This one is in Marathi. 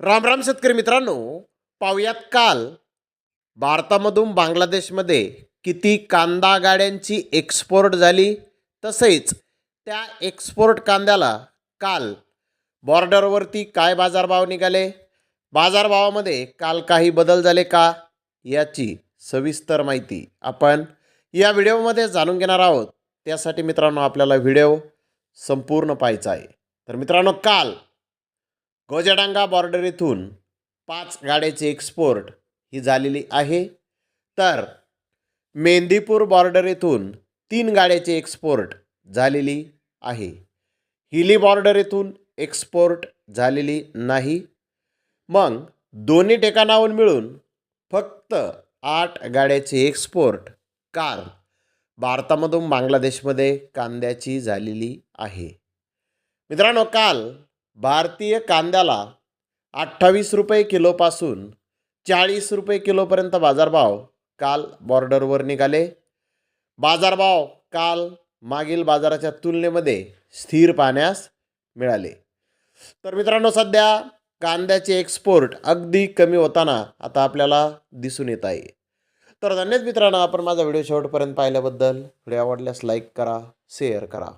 राम राम शेतकरी मित्रांनो पाहुयात काल भारतामधून बांगलादेशमध्ये किती कांदा गाड्यांची एक्सपोर्ट झाली. तसेच त्या एक्सपोर्ट कांद्याला काल बॉर्डरवरती काय बाजारभाव निघाले? बाजारभावामध्ये काल काही बदल झाले का? याची सविस्तर माहिती आपण या व्हिडिओमध्ये जाणून घेणार आहोत. त्यासाठी मित्रांनो आपल्याला व्हिडिओ संपूर्ण पाहायचा आहे. तर मित्रांनो काल गोजडांगा बॉर्डर येथून पाच गाड्याची एक्सपोर्ट ही झालेली आहे. तर मेंदीपूर बॉर्डर येथून तीन गाड्याची एक्सपोर्ट झालेली आहे. हिली बॉर्डर येथून एक्सपोर्ट झालेली नाही. मग दोन्ही ठिकाणाहून मिळून फक्त आठ गाड्याची एक्सपोर्ट काल भारतामधून बांगलादेशमध्ये कांद्याची झालेली आहे. मित्रांनो काल भारतीय कांद्याला अठ्ठावीस रुपये किलोपासून चाळीस रुपये किलोपर्यंत बाजारभाव काल बॉर्डरवर निघाले. बाजारभाव काल मागील बाजाराच्या तुलनेमध्ये स्थिर पाहण्यास मिळाले. तर मित्रांनो सध्या कांद्याचे एक्सपोर्ट अगदी कमी होताना आता आपल्याला दिसून येत आहे. तर धन्यवाद मित्रांनो आपण माझा व्हिडिओ शेवटपर्यंत पाहिल्याबद्दल. व्हिडिओ आवडल्यास लाईक करा शेअर करा.